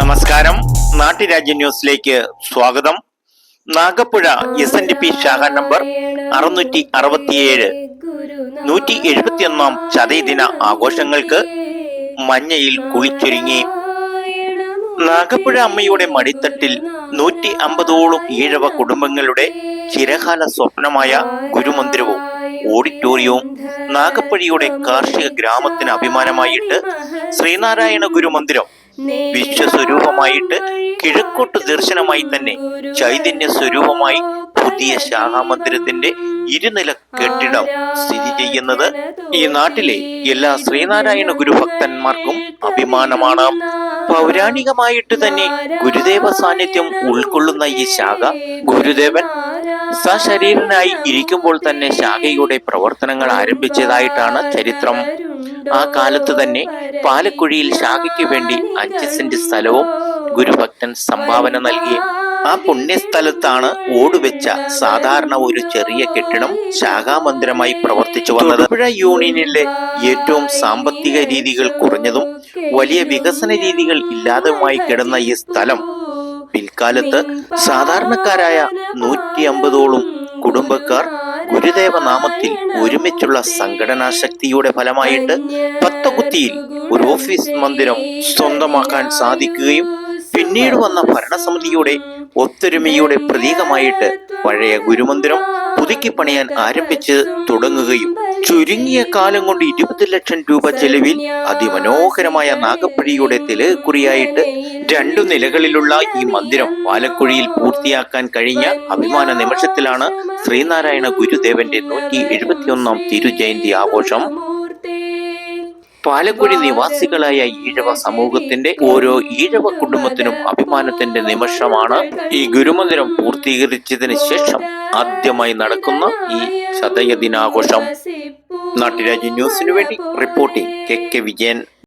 നമസ്കാരം. നാട്ടുരാജ്യ ന്യൂസിലേക്ക് സ്വാഗതം. Nagappuzha S N D P ശാഖ നമ്പർ അറുന്നൂറ്റി അറുപത്തിയേഴ് നൂറ്റി എഴുപത്തിയൊന്നാം ചതയദിന ആഘോഷങ്ങൾക്ക് മഞ്ഞയിൽ കുളിച്ചൊരുങ്ങി. നാഗപ്പുഴ അമ്മയുടെ മടിത്തട്ടിൽ നൂറ്റി അമ്പതോളം ഈഴവ കുടുംബങ്ങളുടെ ചിരകാല സ്വപ്നമായ ഗുരുമന്ദിരവും ഓഡിറ്റോറിയവും നാഗപ്പുഴയുടെ കാർഷിക ഗ്രാമത്തിന് അഭിമാനമായിട്ട് ശ്രീനാരായണ ഗുരുമന്ദിരം വിശ്വസ്വരൂപമായിട്ട് കിഴക്കോട്ട് ദർശനമായി തന്നെ ചൈതന്യ സ്വരൂപമായി പുതിയ ശാഖാമന്ദിരത്തിന്റെ ഇരുനില കെട്ടിടം സ്ഥിതി ചെയ്യുന്നത് ഈ നാട്ടിലെ എല്ലാ ശ്രീനാരായണ ഗുരുഭക്തന്മാർക്കും അഭിമാനമാണ്. പൗരാണികമായിട്ട് തന്നെ ഗുരുദേവ സാന്നിധ്യം ഉൾക്കൊള്ളുന്ന ഈ ശാഖ ഗുരുദേവൻ സശരീരനായി ഇരിക്കുമ്പോൾ തന്നെ ശാഖയുടെ പ്രവർത്തനങ്ങൾ ആരംഭിച്ചതായിട്ടാണ് ചരിത്രം. ആ കാലത്ത് തന്നെ പാലക്കുഴിയിൽ ശാഖയ്ക്ക് വേണ്ടി അഞ്ച് സെന്റ് സ്ഥലവും ഗുരുഭക്തൻ സംഭാവന നൽകി. ആ പുണ്യസ്ഥലത്താണ് ഓടുവെച്ച സാധാരണ ഒരു ചെറിയ കെട്ടിടം ശാഖാമന്ദിരമായി പ്രവർത്തിച്ചു വന്നത്. പുഴ യൂണിയനിലെ ഏറ്റവും സാമ്പത്തിക രീതികൾ കുറഞ്ഞതും വലിയ വികസന രീതികൾ ഇല്ലാതെയുമായി കിടന്ന ഈ സ്ഥലം പിൽക്കാലത്ത് സാധാരണക്കാരായ നൂറ്റി അമ്പതോളം കുടുംബക്കാർ ഗുരുദേവ നാമത്തിൽ ഒരുമിച്ചുള്ള സംഘടനാ ശക്തിയുടെ ഫലമായിട്ട് പത്തകുത്തിയിൽ ഒരു ഓഫീസ് മന്ദിരം സ്വന്തമാക്കാൻ സാധിക്കുകയും പിന്നീട് വന്ന ഭരണസമിതിയുടെ ഒത്തൊരുമയുടെ പ്രതീകമായിട്ട് പഴയ ഗുരുമന്ദിരം പുതുക്കി പണിയാൻ ആരംഭിച്ച് തുടങ്ങുകയും ചുരുങ്ങിയ കാലം കൊണ്ട് ഇരുപത് ലക്ഷം രൂപ ചെലവിൽ അതിമനോഹരമായ നാഗപ്പുഴിയുടെ തിലകുറിയായിട്ട് രണ്ടു നിലകളിലുള്ള ഈ മന്ദിരം പാലക്കുഴിയിൽ പൂർത്തിയാക്കാൻ കഴിഞ്ഞ അഭിമാന നിമിഷത്തിലാണ് ശ്രീനാരായണ ഗുരുദേവന്റെ നൂറ്റി എഴുപത്തിയൊന്നാം തിരുജയന്തി ആഘോഷം പാലക്കുഴി നിവാസികളായ ഈഴവ സമൂഹത്തിന്റെ ഓരോ ഈഴവ കുടുംബത്തിനും അഭിമാനത്തിന്റെ നിമിഷമാണ് ഈ ഗുരുമന്ദിരം പൂർത്തീകരിച്ചതിന് ശേഷം ആദ്യമായി നടക്കുന്ന ഈ ചതയ ദിനാഘോഷം. നാട്ടുരാജ്യ ന്യൂസിനു വേണ്ടി റിപ്പോർട്ടിംഗ് കെ കെ വിജയൻ.